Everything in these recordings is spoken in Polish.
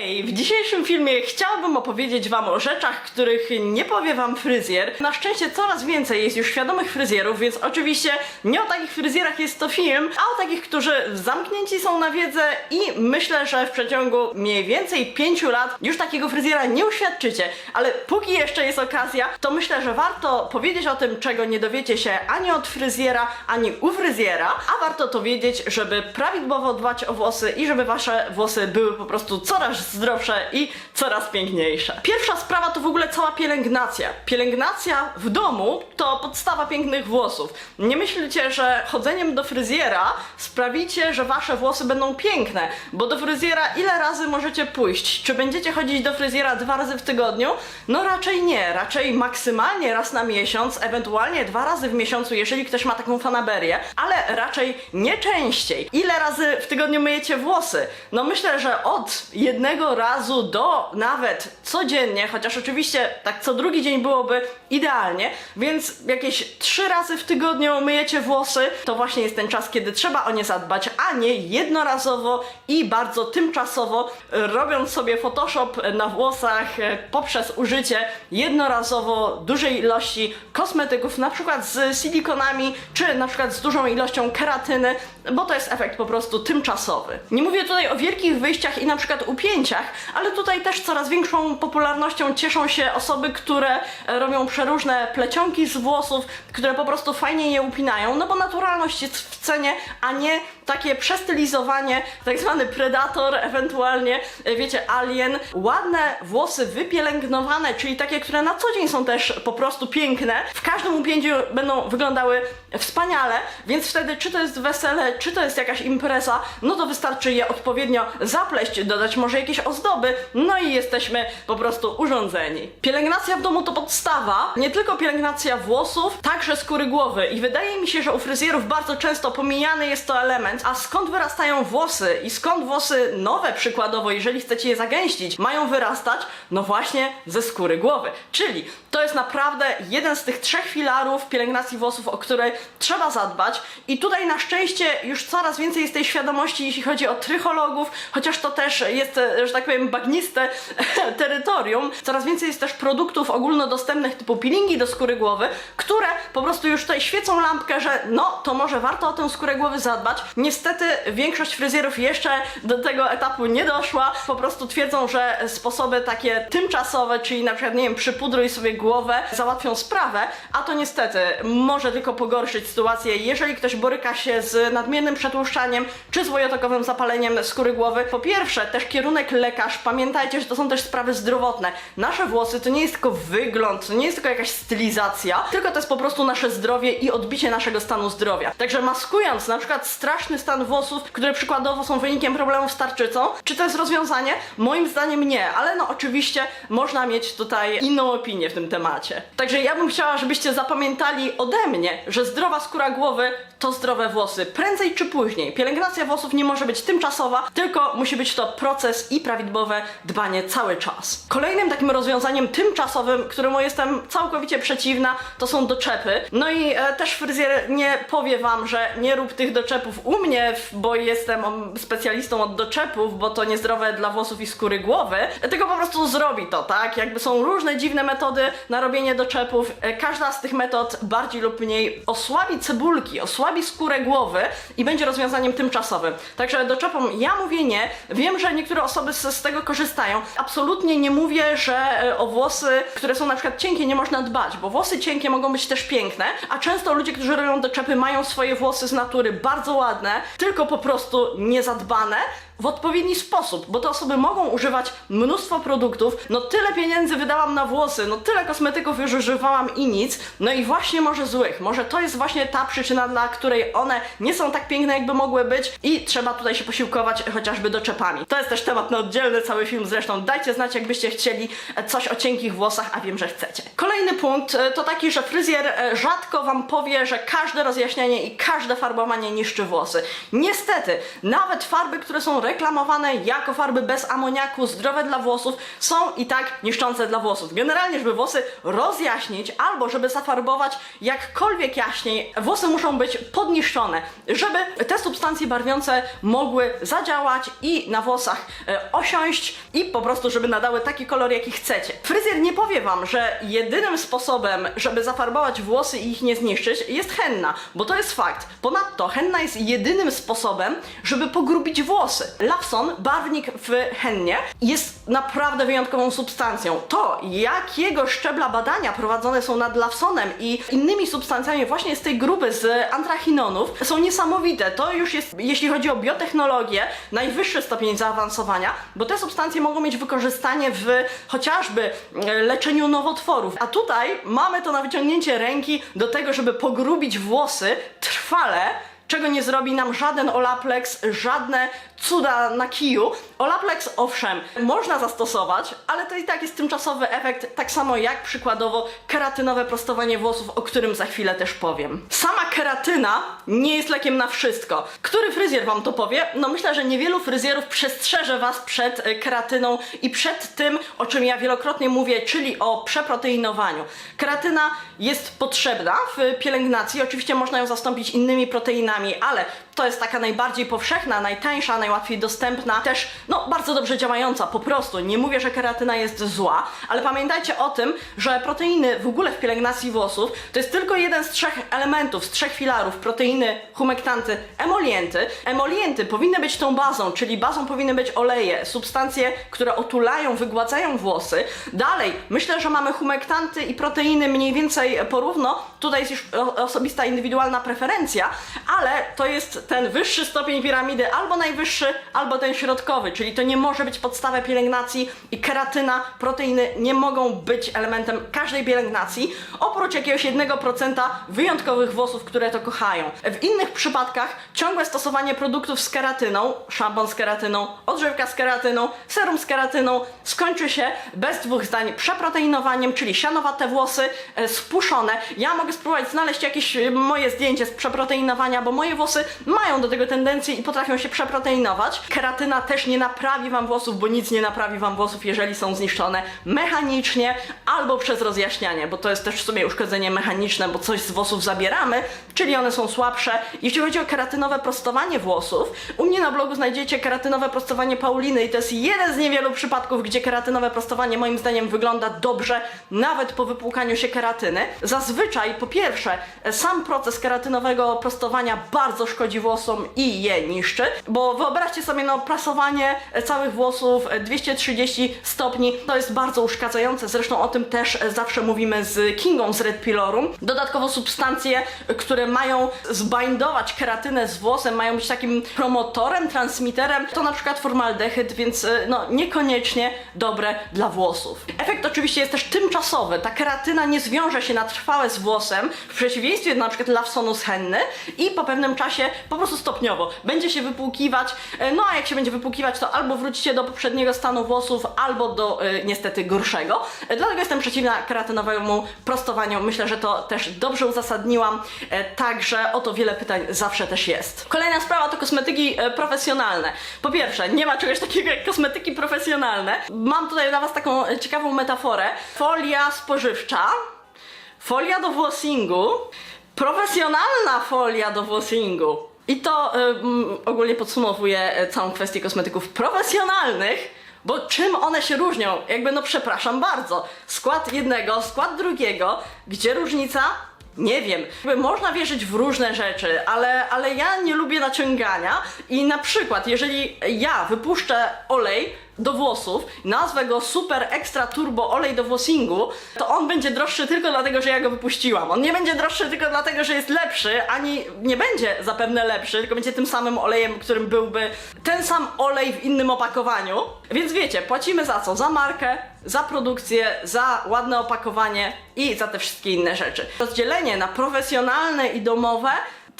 Hej! W dzisiejszym filmie chciałabym opowiedzieć Wam o rzeczach, których nie powie Wam fryzjer. Na szczęście coraz więcej jest już świadomych fryzjerów, więc oczywiście nie o takich fryzjerach jest to film, a o takich, którzy zamknięci są na wiedzę i myślę, że w przeciągu mniej więcej 5 lat już takiego fryzjera nie uświadczycie. Ale póki jeszcze jest okazja, to myślę, że warto powiedzieć o tym, czego nie dowiecie się ani od fryzjera, ani u fryzjera, a warto to wiedzieć, żeby prawidłowo dbać o włosy i żeby Wasze włosy były po prostu coraz zdrowsze i coraz piękniejsze. Pierwsza sprawa to w ogóle cała pielęgnacja. Pielęgnacja w domu to podstawa pięknych włosów. Nie myślcie, że chodzeniem do fryzjera sprawicie, że wasze włosy będą piękne, bo do fryzjera ile razy możecie pójść? Czy będziecie chodzić do fryzjera dwa razy w tygodniu? No raczej nie, raczej maksymalnie raz na miesiąc, ewentualnie dwa razy w miesiącu, jeżeli ktoś ma taką fanaberię, ale raczej nie częściej. Ile razy w tygodniu myjecie włosy? No myślę, że od jednego razu do nawet codziennie, chociaż oczywiście tak co drugi dzień byłoby idealnie, więc jakieś trzy razy w tygodniu myjecie włosy, to właśnie jest ten czas, kiedy trzeba o nie zadbać, a nie jednorazowo i bardzo tymczasowo, robiąc sobie Photoshop na włosach e, poprzez użycie jednorazowo dużej ilości kosmetyków, na przykład z silikonami, czy na przykład z dużą ilością keratyny, bo to jest efekt po prostu tymczasowy. Nie mówię tutaj o wielkich wyjściach i na przykład upięciach, ale tutaj też coraz większą popularnością cieszą się osoby, które e, robią przeróżne plecionki z włosów, które po prostu fajnie je upinają, no bo naturalność jest w cenie, a nie takie przestylizowanie, tak zwany predator, ewentualnie, e, wiecie, alien. Ładne włosy wypielęgnowane, czyli takie, które na co dzień są też po prostu piękne, w każdym upięciu będą wyglądały wspaniale, więc wtedy czy to jest wesele, czy to jest jakaś impreza, no to wystarczy je odpowiednio zapleść, dodać może jakieś ozdoby, no i jesteśmy po prostu urządzeni. Pielęgnacja w domu to podstawa, nie tylko pielęgnacja włosów, także skóry głowy i wydaje mi się, że u fryzjerów bardzo często pomijany jest to element, a skąd wyrastają włosy i skąd włosy nowe przykładowo, jeżeli chcecie je zagęścić, mają wyrastać? No właśnie ze skóry głowy, czyli to jest naprawdę jeden z tych trzech filarów pielęgnacji włosów, o które trzeba zadbać i tutaj na szczęście już coraz więcej jest tej świadomości, jeśli chodzi o trychologów, chociaż to też jest, że tak powiem, bagniste terytorium. Coraz więcej jest też produktów ogólnodostępnych typu peelingi do skóry głowy, które po prostu już tutaj świecą lampkę, że no, to może warto o tę skórę głowy zadbać. Niestety większość fryzjerów jeszcze do tego etapu nie doszła. Po prostu twierdzą, że sposoby takie tymczasowe, czyli na przykład, nie wiem, przypudruj sobie głowę, załatwią sprawę, a to niestety może tylko pogorszyć sytuację, jeżeli ktoś boryka się z nadmiernym przetłuszczaniem czy z wojotokowym zapaleniem skóry głowy. Po pierwsze, też kierunek lekarz. Pamiętajcie, że to są też sprawy zdrowotne. Nasze włosy to nie jest tylko wygląd, to nie jest tylko jakaś stylizacja, tylko to jest po prostu nasze zdrowie i odbicie naszego stanu zdrowia. Także maskując na przykład straszny stan włosów, które przykładowo są wynikiem problemów z tarczycą, czy to jest rozwiązanie? Moim zdaniem nie, ale no oczywiście można mieć tutaj inną opinię w tym temacie. Także ja bym chciała, żebyście zapamiętali ode mnie, że zdrowa skóra głowy to zdrowe włosy. Prędzej czy później. Pielęgnacja włosów nie może być tymczasowa, tylko musi być to proces i prawidłowe dbanie cały czas. Kolejnym takim rozwiązaniem tymczasowym, któremu jestem całkowicie przeciwna, to są doczepy. No i e, też fryzjer nie powie wam, że nie rób tych doczepów u mnie, bo jestem specjalistą od doczepów, bo to niezdrowe dla włosów i skóry głowy, tylko po prostu zrobi to, tak? Jakby są różne dziwne metody na robienie doczepów. E, Każda z tych metod bardziej lub mniej osłabi cebulki, osłabi skórę głowy i będzie rozwiązaniem tymczasowym. Także doczepom ja mówię nie. Wiem, że niektóre osoby z, z tego korzystają. Absolutnie nie mówię, że e, o włosy, które są na przykład cienkie, nie można dbać, bo włosy cienkie mogą być też piękne, a często ludzie, którzy robią doczepy, mają swoje włosy z natury bardzo ładne, tylko po prostu niezadbane w odpowiedni sposób, bo te osoby mogą używać mnóstwo produktów. No tyle pieniędzy wydałam na włosy, no tyle kosmetyków już używałam i nic. No i właśnie może złych. Może to jest właśnie ta przyczyna, dla której one nie są tak piękne, jakby mogły być i trzeba tutaj się posiłkować chociażby doczepami. To jest też temat na oddzielny cały film zresztą. Dajcie znać, jakbyście chcieli coś o cienkich włosach, a wiem, że chcecie. Kolejny punkt e, to taki, że fryzjer e, rzadko wam powie, że każde rozjaśnianie i każde farbowanie niszczy włosy. Niestety, nawet farby, które są reklamowane jako farby bez amoniaku, zdrowe dla włosów, są i tak niszczące dla włosów. Generalnie, żeby włosy rozjaśnić albo żeby zafarbować jakkolwiek jaśniej, włosy muszą być podniszczone, żeby te substancje barwiące mogły zadziałać i na włosach e, osiąść i po prostu, żeby nadały taki kolor, jaki chcecie. Fryzjer nie powie wam, że jedynym sposobem, żeby zafarbować włosy i ich nie zniszczyć, jest henna, bo to jest fakt. Ponadto henna jest jedynym sposobem, żeby pogrubić włosy. Lawson, barwnik w hennie, jest naprawdę wyjątkową substancją. To, jakiego szczebla badania prowadzone są nad Lawsonem i innymi substancjami właśnie z tej grupy z antrachinonów, są niesamowite. To już jest, jeśli chodzi o biotechnologię, najwyższy stopień zaawansowania, bo te substancje mogą mieć wykorzystanie w chociażby e, leczeniu nowotworów. A tutaj mamy to na wyciągnięcie ręki do tego, żeby pogrubić włosy trwale czego nie zrobi nam żaden Olaplex, żadne cuda na kiju. Olaplex owszem, można zastosować, ale to i tak jest tymczasowy efekt, tak samo jak przykładowo keratynowe prostowanie włosów, o którym za chwilę też powiem. Sama keratyna nie jest lekiem na wszystko. Który fryzjer wam to powie? No myślę, że niewielu fryzjerów przestrzeże was przed e, keratyną i przed tym, o czym ja wielokrotnie mówię, czyli o przeproteinowaniu. Keratyna jest potrzebna w pielęgnacji, oczywiście można ją zastąpić innymi proteinami, ale to jest taka najbardziej powszechna, najtańsza, najłatwiej dostępna, też no bardzo dobrze działająca po prostu. Nie mówię, że keratyna jest zła, ale pamiętajcie o tym, że proteiny w ogóle w pielęgnacji włosów to jest tylko jeden z trzech elementów, z trzech filarów. Proteiny, humektanty, emolienty. Emolienty powinny być tą bazą, czyli bazą powinny być oleje, substancje, które otulają, wygładzają włosy. Dalej, myślę, że mamy humektanty i proteiny mniej więcej porówno. Tutaj jest już osobista, indywidualna preferencja, ale to jest ten wyższy stopień piramidy, albo najwyższy, albo ten środkowy, czyli to nie może być podstawa pielęgnacji i keratyna, proteiny nie mogą być elementem każdej pielęgnacji, oprócz jakiegoś 1% wyjątkowych włosów, które to kochają. W innych przypadkach ciągłe stosowanie produktów z keratyną, szampon z keratyną, odżywka z keratyną, serum z keratyną skończy się bez dwóch zdań przeproteinowaniem, czyli sianowate włosy, e, spuszone. Ja mogę spróbować znaleźć jakieś e, moje zdjęcie z przeproteinowania, bo moje włosy mają do tego tendencję i potrafią się przeproteinować. Keratyna też nie naprawi wam włosów, bo nic nie naprawi wam włosów, jeżeli są zniszczone mechanicznie albo przez rozjaśnianie, bo to jest też w sumie uszkodzenie mechaniczne, bo coś z włosów zabieramy, czyli one są słabsze. Jeśli chodzi o keratynowe prostowanie włosów, u mnie na blogu znajdziecie keratynowe prostowanie Pauliny i to jest jeden z niewielu przypadków, gdzie keratynowe prostowanie moim zdaniem wygląda dobrze, nawet po wypłukaniu się keratyny. Zazwyczaj, po pierwsze, sam proces keratynowego prostowania bardzo szkodzi włosom i je niszczy, bo wyobraźcie sobie, no, prasowanie całych włosów e, 230 stopni to jest bardzo uszkadzające, zresztą o tym też e, zawsze mówimy z Kingą z Red Pilorum. Dodatkowo substancje, e, które mają zbindować keratynę z włosem, mają być takim promotorem, transmiterem, to na przykład formaldehyd, więc e, no, niekoniecznie dobre dla włosów. Efekt oczywiście jest też tymczasowy, ta keratyna nie zwiąże się na trwałe z włosem, w przeciwieństwie do na przykład Lawsonu henny i po pewnym czasie po prostu stopniowo będzie się wypłukiwać, e, no a jak się będzie wypłukiwać, to albo wrócicie do poprzedniego stanu włosów, albo do e, niestety gorszego. E, Dlatego jestem przeciwna keratynowemu prostowaniu. Myślę, że to też dobrze uzasadniłam, także o to wiele pytań zawsze też jest. Kolejna sprawa to kosmetyki profesjonalne. Po pierwsze, nie ma czegoś takiego jak kosmetyki profesjonalne. Mam tutaj dla Was taką ciekawą metaforę. Folia spożywcza, folia do włosingu, profesjonalna folia do włosingu. I to y, mm, ogólnie podsumowuje y, całą kwestię kosmetyków profesjonalnych, bo czym one się różnią? Jakby no przepraszam bardzo. Skład jednego, skład drugiego, gdzie różnica? Nie wiem. Jakby można wierzyć w różne rzeczy, ale, ale ja nie lubię naciągania i na przykład jeżeli ja wypuszczę olej do włosów, nazwę go Super Extra Turbo Olej do Włosingu, to on będzie droższy tylko dlatego, że ja go wypuściłam. On nie będzie droższy tylko dlatego, że jest lepszy, ani nie będzie zapewne lepszy, tylko będzie tym samym olejem, którym byłby ten sam olej w innym opakowaniu. Więc wiecie, płacimy za co? Za markę, za produkcję, za ładne opakowanie i za te wszystkie inne rzeczy. Rozdzielenie na profesjonalne i domowe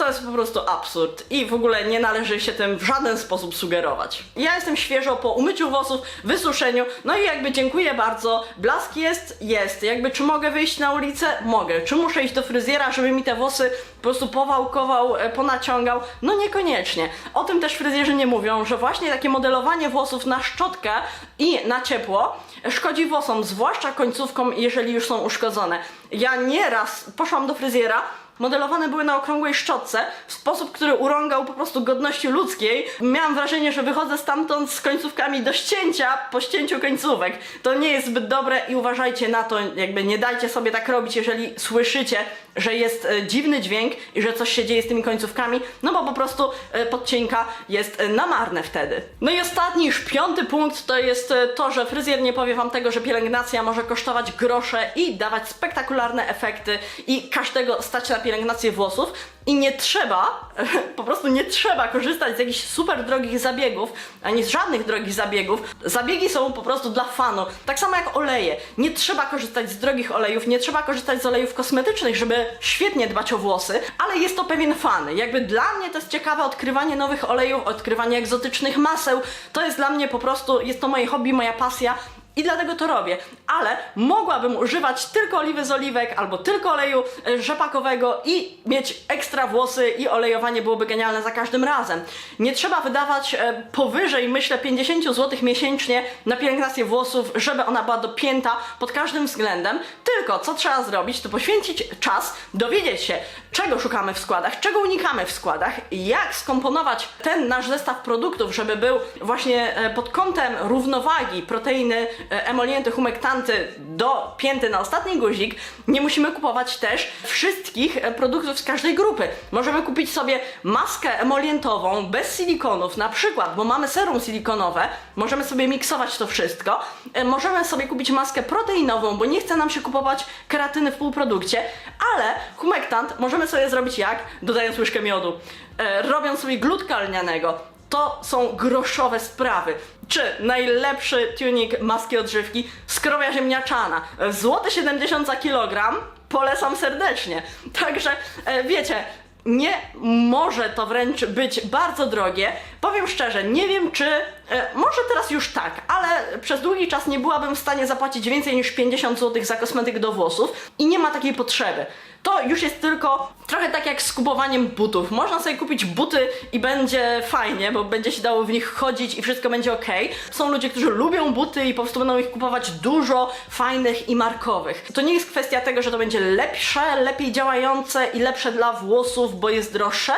to jest po prostu absurd i w ogóle nie należy się tym w żaden sposób sugerować. Ja jestem świeżo po umyciu włosów, wysuszeniu, no i jakby dziękuję bardzo. Blask jest? Jest. Jakby czy mogę wyjść na ulicę? Mogę. Czy muszę iść do fryzjera, żeby mi te włosy po prostu powałkował, e, ponaciągał? No niekoniecznie. O tym też fryzjerzy nie mówią, że właśnie takie modelowanie włosów na szczotkę i na ciepło szkodzi włosom, zwłaszcza końcówkom, jeżeli już są uszkodzone. Ja nieraz poszłam do fryzjera, modelowane były na okrągłej szczotce w sposób, który urągał po prostu godności ludzkiej. Miałam wrażenie, że wychodzę stamtąd z końcówkami do ścięcia po ścięciu końcówek. To nie jest zbyt dobre i uważajcie na to, jakby nie dajcie sobie tak robić, jeżeli słyszycie, że jest e, dziwny dźwięk i że coś się dzieje z tymi końcówkami, no bo po prostu e, podcięka jest e, na marne wtedy. No i ostatni, już piąty punkt to jest e, to, że fryzjer nie powie wam tego, że pielęgnacja może kosztować grosze i dawać spektakularne efekty i każdego stać na pielęgnację włosów i nie trzeba, po prostu nie trzeba korzystać z jakichś super drogich zabiegów, ani z żadnych drogich zabiegów. Zabiegi są po prostu dla fanu. Tak samo jak oleje. Nie trzeba korzystać z drogich olejów, nie trzeba korzystać z olejów kosmetycznych, żeby świetnie dbać o włosy, ale jest to pewien fan. Jakby dla mnie to jest ciekawe odkrywanie nowych olejów, odkrywanie egzotycznych maseł. To jest dla mnie po prostu, jest to moje hobby, moja pasja. I dlatego to robię, ale mogłabym używać tylko oliwy z oliwek albo tylko oleju e, rzepakowego i mieć ekstra włosy i olejowanie byłoby genialne za każdym razem. Nie trzeba wydawać e, powyżej, myślę, 50 zł miesięcznie na pielęgnację włosów, żeby ona była dopięta pod każdym względem. Tylko co trzeba zrobić, to poświęcić czas, dowiedzieć się, czego szukamy w składach, czego unikamy w składach, jak skomponować ten nasz zestaw produktów, żeby był właśnie e, pod kątem równowagi proteiny, emolienty, humektanty dopięty na ostatni guzik. Nie musimy kupować też wszystkich e, produktów z każdej grupy. Możemy kupić sobie maskę emolientową bez silikonów, na przykład, bo mamy serum silikonowe, możemy sobie miksować to wszystko. E, Możemy sobie kupić maskę proteinową, bo nie chce nam się kupować keratyny w półprodukcie, ale humektant możemy sobie zrobić jak? Dodając łyżkę miodu, e, robiąc sobie glutka lnianego. To są groszowe sprawy. Czy najlepszy tunik maski odżywki? Skrowia ziemniaczana. Złote 70 za kilogram. Polecam serdecznie. Także e, wiecie, nie może to wręcz być bardzo drogie. Powiem szczerze, nie wiem czy. E, może teraz już tak, ale przez długi czas nie byłabym w stanie zapłacić więcej niż 50 zł za kosmetyk do włosów i nie ma takiej potrzeby. To już jest tylko trochę tak jak z kupowaniem butów. Można sobie kupić buty i będzie fajnie, bo będzie się dało w nich chodzić i wszystko będzie ok. Są ludzie, którzy lubią buty i po prostu będą ich kupować dużo fajnych i markowych. To nie jest kwestia tego, że to będzie lepsze, lepiej działające i lepsze dla włosów, bo jest droższe.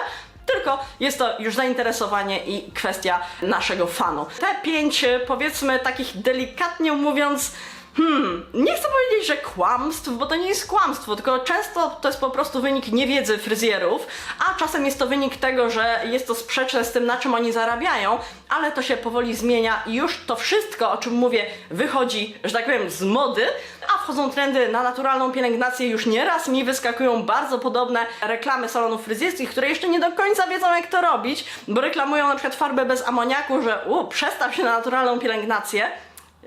Tylko jest to już zainteresowanie i kwestia naszego fanu. Te pięć, powiedzmy, takich delikatnie mówiąc, Hmm, nie chcę powiedzieć, że kłamstw, bo to nie jest kłamstwo, tylko często to jest po prostu wynik niewiedzy fryzjerów, a czasem jest to wynik tego, że jest to sprzeczne z tym, na czym oni zarabiają, ale to się powoli zmienia i już to wszystko, o czym mówię, wychodzi, że tak powiem, z mody, a wchodzą trendy na naturalną pielęgnację. Już nieraz mi wyskakują bardzo podobne reklamy salonów fryzjerskich, które jeszcze nie do końca wiedzą, jak to robić, bo reklamują na przykład farbę bez amoniaku, że u, przestaw się na naturalną pielęgnację.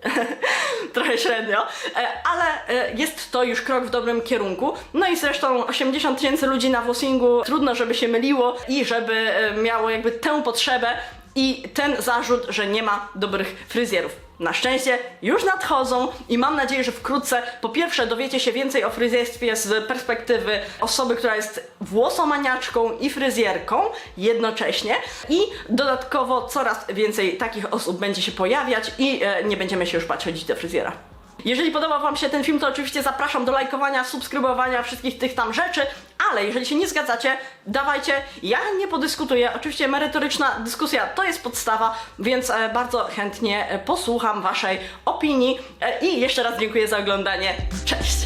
Trochę średnio, e, ale e, jest to już krok w dobrym kierunku. No i zresztą 80 tysięcy ludzi na Włosingu trudno, żeby się myliło i żeby e, miało jakby tę potrzebę i ten zarzut, że nie ma dobrych fryzjerów. Na szczęście już nadchodzą i mam nadzieję, że wkrótce po pierwsze dowiecie się więcej o fryzjerstwie z perspektywy osoby, która jest włosomaniaczką i fryzjerką jednocześnie i dodatkowo coraz więcej takich osób będzie się pojawiać i e, nie będziemy się już bać chodzić do fryzjera. Jeżeli podobał Wam się ten film, to oczywiście zapraszam do lajkowania, subskrybowania wszystkich tych tam rzeczy, ale jeżeli się nie zgadzacie, dawajcie, ja nie podyskutuję. Oczywiście merytoryczna dyskusja to jest podstawa, więc e, bardzo chętnie e, posłucham Waszej opinii e, i jeszcze raz dziękuję za oglądanie. Cześć!